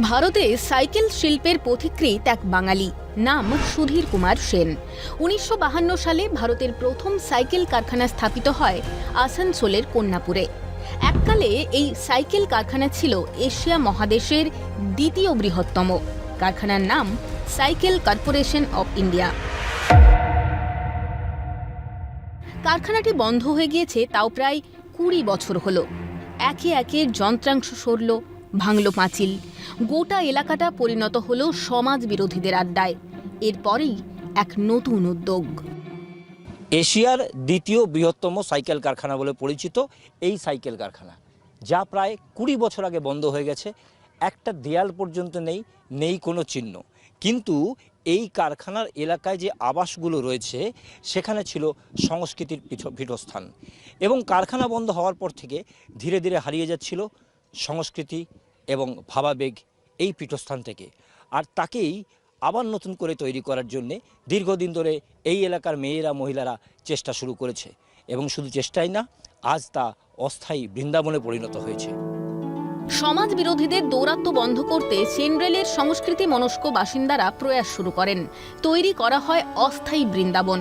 ভারতে সাইকেল শিল্পের পথিকৃৎ এক বাঙালি, নাম সুধীর কুমার সেন। উনিশশো সালে ভারতের প্রথম সাইকেল কারখানা স্থাপিত হয় আসানসোলের কন্যাপুরে। এককালে এই সাইকেল কারখানা ছিল এশিয়া মহাদেশের দ্বিতীয় বৃহত্তম। কারখানার নাম সাইকেল কর্পোরেশন অফ ইন্ডিয়া। কারখানাটি বন্ধ হয়ে গিয়েছে তাও প্রায় কুড়ি বছর হলো। একে একে যন্ত্রাংশ সরল ভাঙল পাঁচিল। গোটা এলাকাটা পরিণত হলো সমাজ বিরোধীদের আড্ডায়। এরপরেই এক নতুন উদ্যোগ। এশিয়ার দ্বিতীয় বৃহত্তম সাইকেল কারখানা বলে পরিচিত এই সাইকেল কারখানা, যা প্রায় কুড়ি বছর আগে বন্ধ হয়ে গেছে। একটা দেয়াল পর্যন্ত নেই নেই কোনো চিহ্ন। কিন্তু এই কারখানার এলাকায় যে আবাসগুলো রয়েছে, সেখানে ছিল সংস্কৃতির পীঠ- পীঠস্থান। এবং কারখানা বন্ধ হওয়ার পর থেকে ধীরে ধীরে হারিয়ে যাচ্ছিল সংস্কৃতি এবং ভাবাবেগ এই পীঠস্থান থেকে। আর তাকেই আবার নতুন করে তৈরি করার জন্যে দীর্ঘদিন ধরে এই এলাকার মেয়েরা, মহিলারা চেষ্টা শুরু করেছে। এবং শুধু চেষ্টাই না, আজ তা অস্থায়ী বৃন্দাবনে পরিণত হয়েছে। সমাজ বিরোধীদের দৌরাত্ম্য বন্ধ করতে সেনরেলের সংস্কৃতি মনস্ক বাসিন্দারা প্রয়াস শুরু করেন। তৈরি করা হয় অস্থায়ী বৃন্দাবন।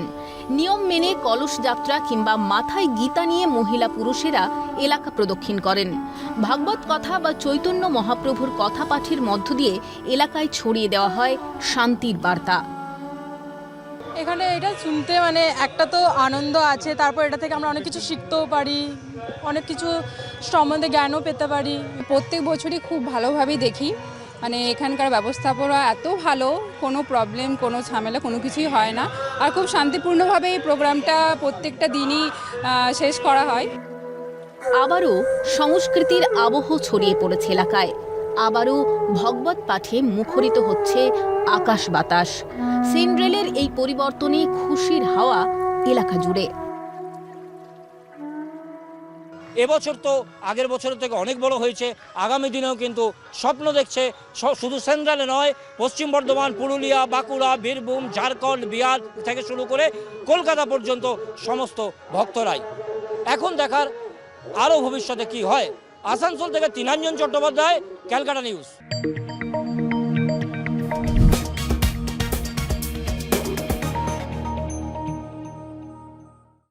নিয়ম মেনে কলস যাত্রা কিংবা মাথায় গীতা নিয়ে মহিলা পুরুষেরা এলাকা প্রদক্ষিণ করেন। ভাগবত কথা বা চৈতন্য মহাপ্রভুর কথা পাঠের মধ্য দিয়ে এলাকায় ছড়িয়ে দেওয়া হয় শান্তির বার্তা। এখানে এটা শুনতে মানে একটা তো আনন্দ আছে, তারপর এটা থেকে আমরা অনেক কিছু শিখতেও পারি। অনেক কিছু সম্বন্ধে জ্ঞানও পেতে পারি। প্রত্যেক বছরই খুব ভালোভাবেই দেখি। মানে এখানকার ব্যবস্থাপনা এত ভালো, কোনো প্রবলেম কোনো ঝামেলা, কোনো কিছুই হয় না। আর খুব শান্তিপূর্ণভাবে এই প্রোগ্রামটা প্রত্যেকটা দিনই শেষ করা হয়। আবারও সংস্কৃতির আবহ ছড়িয়ে পড়েছে এলাকায়। আবারও ভগবত পাঠে মুখরিত হচ্ছে আকাশ বাতাস। সেনরেলের এই পরিবর্তনে খুশির হাওয়া এলাকা জুড়ে। এবছর তো, আগের বছরের থেকে অনেক বড় হয়েছে। আগামী দিনেও কিন্তু স্বপ্ন দেখছে শুধু সেন্ট্রালে নয়, পশ্চিম বর্ধমান, পুরুলিয়া, বাঁকুড়া, বীরভূম, ঝাড়খণ্ড, বিহার থেকে শুরু করে কলকাতা পর্যন্ত সমস্ত ভক্তরাই। এখন দেখার আরও ভবিষ্যতে কি হয়। আসানসোল থেকে তিনাঞ্জন চট্টোপাধ্যায়, ক্যালকাটা নিউজ।